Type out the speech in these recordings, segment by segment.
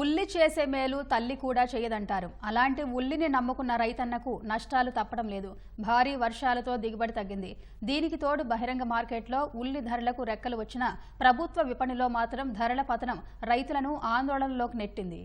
ఉల్లి చేసే మేలు తల్లి కూడా చేయదంటారు. అలాంటి ఉల్లిని నమ్ముకున్న రైతన్నకు నష్టాలు తప్పడం లేదు. భారీ వర్షాలతో దిగుబడి తగ్గింది. దీనికి తోడు బహిరంగ మార్కెట్లో ఉల్లి ధరలకు రెక్కలు వచ్చినా ప్రభుత్వ విపణిలో మాత్రం ధరల పతనం రైతులను ఆందోళనలోకి నెట్టింది.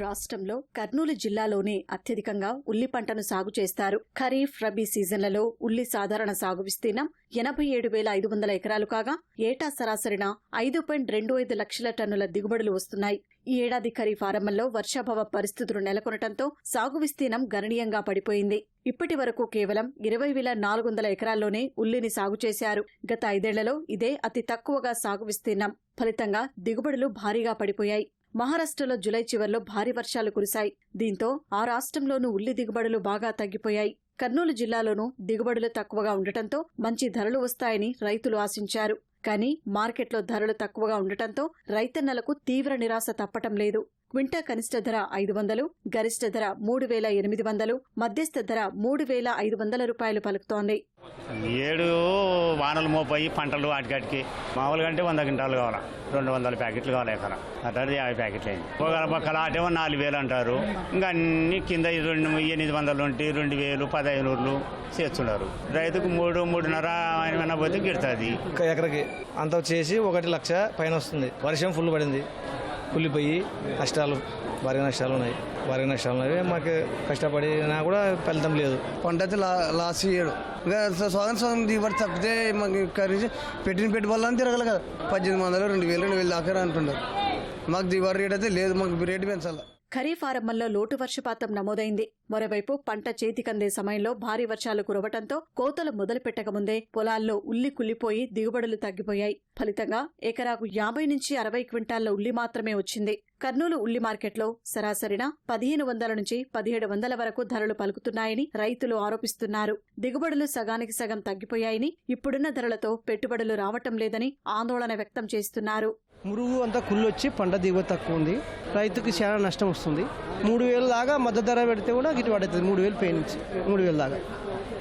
రాష్ట్రంలో కర్నూలు జిల్లాలోనే అత్యధికంగా ఉల్లి పంటను సాగు చేస్తారు. ఖరీఫ్ రబీ సీజన్లలో ఉల్లి సాధారణ సాగు విస్తీర్ణం ఎనభై ఏడు వేల ఐదు వందల ఎకరాలు కాగా ఏటా సరాసరిన ఐదు పాయింట్ రెండు ఐదు లక్షల టన్నుల దిగుబడులు వస్తున్నాయి. ఈ ఏడాది ఖరీఫ్ ఆరంభంలో వర్షాభావ పరిస్థితులు నెలకొనటంతో సాగు విస్తీర్ణం గణనీయంగా పడిపోయింది. ఇప్పటి వరకు కేవలం ఇరవై వేల నాలుగు వందల ఎకరాల్లోనే ఉల్లిని సాగు చేశారు. గత ఐదేళ్ళలో ఇదే అతి తక్కువగా సాగు విస్తీర్ణం. ఫలితంగా దిగుబడులు భారీగా పడిపోయాయి. మహారాష్ట్రలో జులై చివర్లో భారీ వర్షాలు కురిశాయి. దీంతో ఆ రాష్ట్రంలోనూ ఉల్లి దిగుబడులు బాగా తగ్గిపోయాయి. కర్నూలు జిల్లాలోనూ దిగుబడులు తక్కువగా ఉండటంతో మంచి ధరలు వస్తాయని రైతులు ఆశించారు. కానీ మార్కెట్లో ధరలు తక్కువగా ఉండటంతో రైతన్నలకు తీవ్ర నిరాశ తప్పటం లేదు. క్వింటా కనిష్ట ధర ఐదు వందలు గరిష్ట ధర మూడు వేల ఎనిమిది వందలు మధ్యస్థ ధర మూడు వేల ఐదు వందల రూపాయలు పలుకుతోంది. ఏడు వానలు మోపోయి పంటలు వాటికాటికి. మామూలుగా అంటే వంద క్వింటాలు కావాలా? రెండు వందల ప్యాకెట్లు కావాలి ఎకరా? అట్లాంటి యాభై ప్యాకెట్లు అయింది. ఒక పక్కల అటేమో నాలుగు వేలు అంటారు. ఇంకా అన్ని కింద రెండు ఎనిమిది వందలు ఉంటే రెండు వేలు పదహైదు చేస్తున్నారు. రైతుకు మూడు మూడున్నర ఏమైనా పోతే గిడుతుంది. ఎకరకి అంత చేసి ఒకటి లక్ష పైన వస్తుంది. వర్షం ఫుల్ పడింది. కుళ్ళిపోయి నష్టాలు భారీ నష్టాలు ఉన్నాయి. భారీ నష్టాలు ఉన్నాయి మాకు కష్టపడినా కూడా ఫలితం లేదు. పంట అయితే లా లాస్ చేయడు ఇంకా సగం సగం దిగుబడి తప్పితే మాకు ఖరీదు పెట్టిన పెట్టుబడులని తిరగలి కదా. పద్దెనిమిది వందలు రెండు వేలు రెండు వేలు దాకా అంటున్నారు మాకు దిగుబడి రేట్ అయితే లేదు మాకు రేటు పెంచాలి. ఖరీఫ్ ఆరంభంలో లోటు వర్షపాతం నమోదైంది. మరోవైపు పంట చేతికందే సమయంలో భారీ వర్షాలు కురవటంతో కోతలు మొదలుపెట్టకముందే పొలాల్లో ఉల్లి కుల్లిపోయి దిగుబడులు తగ్గిపోయాయి. ఫలితంగా ఎకరాకు యాభై నుంచి అరవై క్వింటాళ్ళ ఉల్లి మాత్రమే వచ్చింది. కర్నూలు ఉల్లి మార్కెట్లో సరాసరిన పదిహేను వందల నుంచి పదిహేడు వందల వరకు ధరలు పలుకుతున్నాయని రైతులు ఆరోపిస్తున్నారు. దిగుబడులు సగానికి సగం తగ్గిపోయాయని ఇప్పుడున్న ధరలతో పెట్టుబడులు రావటం లేదని ఆందోళన వ్యక్తం చేస్తున్నారు. మురుగు అంతా కుళ్ళు వచ్చి పంట దిగుబడి తక్కువ ఉంది. రైతుకి చాలా నష్టం వస్తుంది. మూడు వేలు దాకా మద్దతు ధర పెడితే కూడా గిట్టుబాటు అవుతుంది. మూడు వేలు పై నుంచి మూడు వేలు దాకా.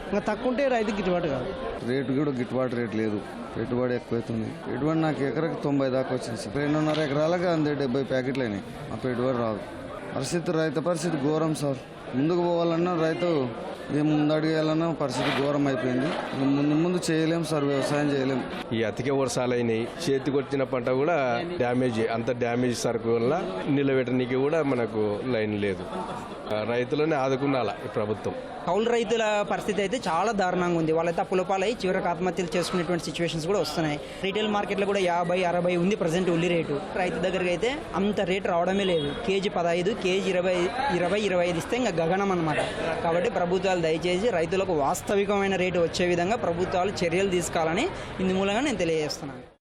ఇంకా తక్కువ ఉంటే రైతుకి గిట్టుబాటు కాదు. రేటు కూడా గిట్టుబాటు రేటు లేదు. పెట్టుబడి ఎక్కువైతుంది. పెట్టుబడి నాకు ఎకరకు తొంభై దాకా వచ్చింది సార్. రెండున్నర ఎకరాలకు అందే డెబ్బై ప్యాకెట్లు అయినాయి ఆ పెట్టుబడి రాదు. పరిస్థితి రైతు పరిస్థితి ఘోరం సార్. ముందుకు పోవాలన్నా రైతు ఏం ముందడిగేయాలన్నా పరిస్థితి ఘోరం అయిపోయింది. ముందు ముందు చేయలేం సార్ వ్యవసాయం చేయలేం. ఈ అతిక వర్షాలైనాయి చేతికి వచ్చిన పంట కూడా డ్యామేజ్ అంత డ్యామేజ్ సరుకు వల్ల నిలబెట్టడానికి కూడా మనకు లైన్ లేదు. రైతులని ఆదుకున్నాల ఈ ప్రభుత్వం. కౌలు రైతుల పరిస్థితి అయితే చాలా దారుణంగా ఉంది. వాళ్ళైతే అప్పులపాలై చివరికి ఆత్మహత్యలు చేసుకునేటువంటి సిచ్యువేషన్స్ కూడా వస్తున్నాయి. రీటైల్ మార్కెట్లో కూడా యాభై అరవై ఉంది ప్రజెంట్ ఉల్లి రేటు. రైతు దగ్గరికి అయితే అంత రేటు రావడమే లేదు. కేజీ పదహైదు కేజీ ఇరవై ఇరవై ఇరవై ఐదు ఇస్తే ఇంకా గగనం అనమాట కాబట్టి ప్రభుత్వాలు దయచేసి రైతులకు వాస్తవికమైన రేటు వచ్చే విధంగా ప్రభుత్వాలు చర్యలు తీసుకోవాలని ఇందు మూలంగా నేను తెలియజేస్తున్నాను.